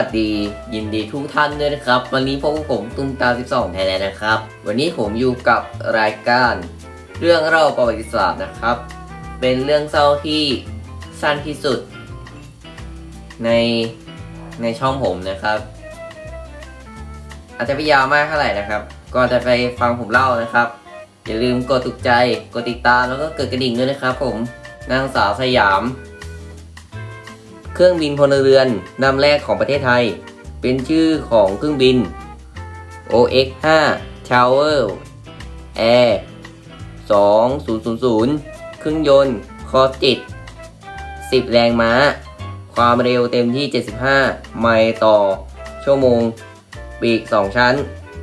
วัสดียินดีทุกท่านด้วยนะครับ วันนี้พบกับผมตุ้มตา 12 ไทยแลนด์นะครับ วันนี้ผมอยู่กับรายการ เรื่องเล่าประวัติศาสตร์นะครับ เป็นเรื่องเศร้าที่สั้นที่สุด ในในช่องผมนะครับ อาจจะไม่ยาวมากเท่าไหร่นะครับก่อนจะไปฟังผมเล่านะครับ อย่าลืมกดถูกใจ กดติดตามแล้วก็กดกระดิ่งด้วยนะครับ ผมนางสาวสยาม เครื่องบินพลเรือนลำแรกของประเทศไทย เป็นชื่อของเครื่องบิน OX 5 Tower Air 2000 เครื่องยนต์คอจิต10 แรงม้า ความเร็วเต็มที่ 75 ไมล์ต่อ ชั่วโมง ปีก 2 ชั้น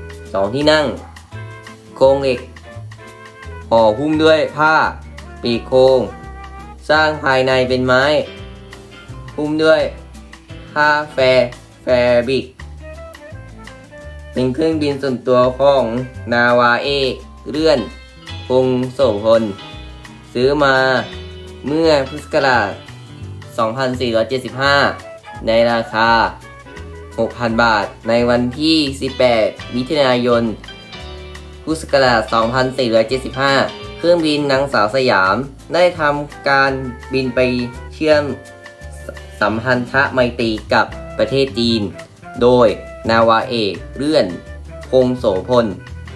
2 ที่นั่ง โครงเหล็กห่อหุ้มด้วยผ้า ปีกโครง สร้างภายในเป็นไม้ หุ้มด้วยผ้าแฟร์แฟบิกเป็นเครื่องบินส่วนตัวของนาวาเอกเลื่อนพงโสพล ซื้อมาเมื่อพุทธศักราช2475 ในราคา 6,000 บาท ในวันที่ 18 มิถุนายน พุทธศักราช2475 เครื่องบินนางสาวสยาม ได้ทำการบินไปเชื่อม สัมพันธไมตรีกับประเทศจีน โดยนาวาเอกเลื่อนพงโสพล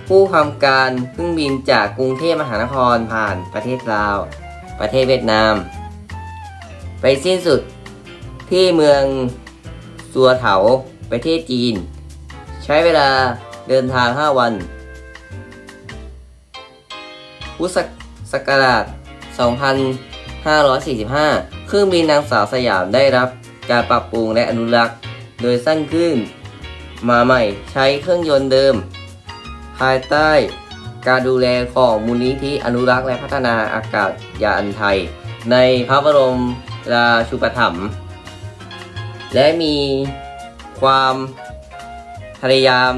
ผู้ทำการเครื่องบินจากกรุงเทพมหานครผ่านประเทศลาว ประเทศเวียดนาม ไปสิ้นสุดที่เมืองสัวเถาประเทศจีน ใช้เวลาเดินทาง 5 วัน พุทธศักราช2545 เครื่องบินนางสาวสยามได้รับการปรับปรุงและอนุรักษ์ โดยสร้างขึ้น มาใหม่ใช้เครื่องยนต์เดิม ภายใต้การดูแลของมูลนิธิอนุรักษ์และพัฒนาอากาศยานไทย ในพระบรมราชูปถัมภ์และมีความพยายาม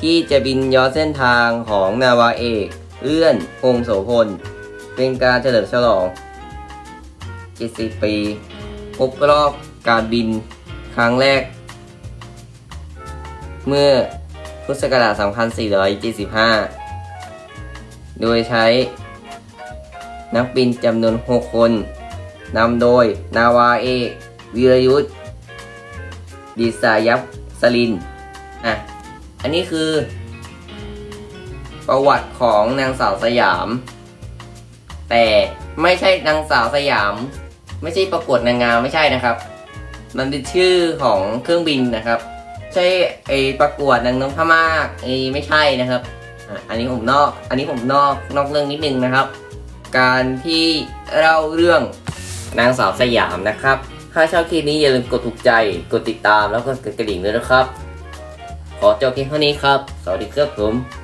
ที่จะบินย้อนเส้นทางของนาวาเอกเลื่อนพงโสพล เป็นการเฉลิมฉลอง 70 ปีครบรอบการบินครั้งแรก เมื่อพุทธศักราช2475 โดยใช้นักบินจำนวน 6 คนนำโดย นาวาเอกวีรยุทธดิสายับสลินอะอันนี้คือ ประวัติของนางสาวสยาม แต่ไม่ใช่นางสาวสยาม ไม่ใช่ประกวดนางงามไม่ใช่นะครับ มันเป็นชื่อของเครื่องบินนะครับ ใช่ไอประกวดนางนพม่าไอไม่ใช่นะครับอันนี้ผมนอก อันนี้ผมนอกนอกเรื่องนิดนึงนะครับ การที่เล่าเรื่องนางสาวสยามนะครับ ถ้าชอบคลิปนี้อย่าลืมกดถูกใจ กดติดตามแล้วก็กดกระดิ่งด้วยนะครับ ขอจบเพียงเท่านี้ครับ สวัสดีครับผม